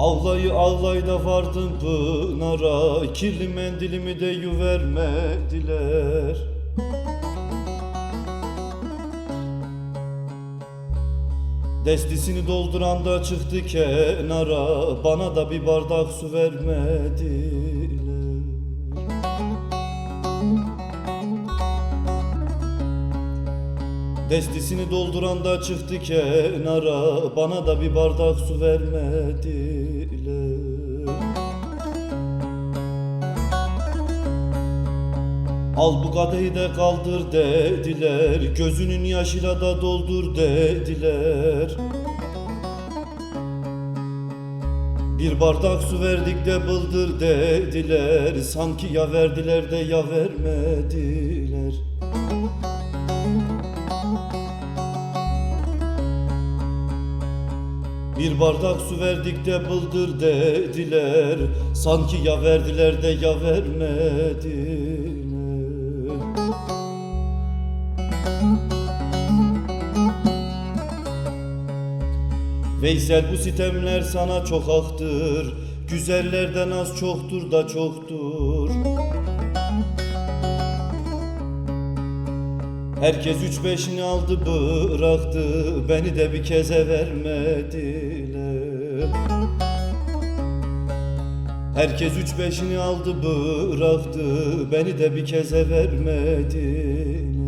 Ağlayı ağlay da vardım pınara Kirli mendilimi de yüvermediler Destisini dolduran da çıktı kenara Bana da bir bardak su vermediler Destisini dolduran da çıktı kenara Bana da bir bardak su vermediler. Al bu kadehi de kaldır dediler Gözünün yaşıyla da doldur dediler. Bir bardak su verdik de bıldır dediler Sanki ya verdiler de ya vermediler Bir bardak su verdik de bıldır dediler. Sanki ya verdiler de ya vermediler. Veysel bu sitemler sana çok aktır. Güzellerden az çoktur da çoktur Herkes üç beşini aldı bıraktı. Beni de bir keze vermediler. Herkes üç beşini aldı bıraktı. Beni de bir keze vermediler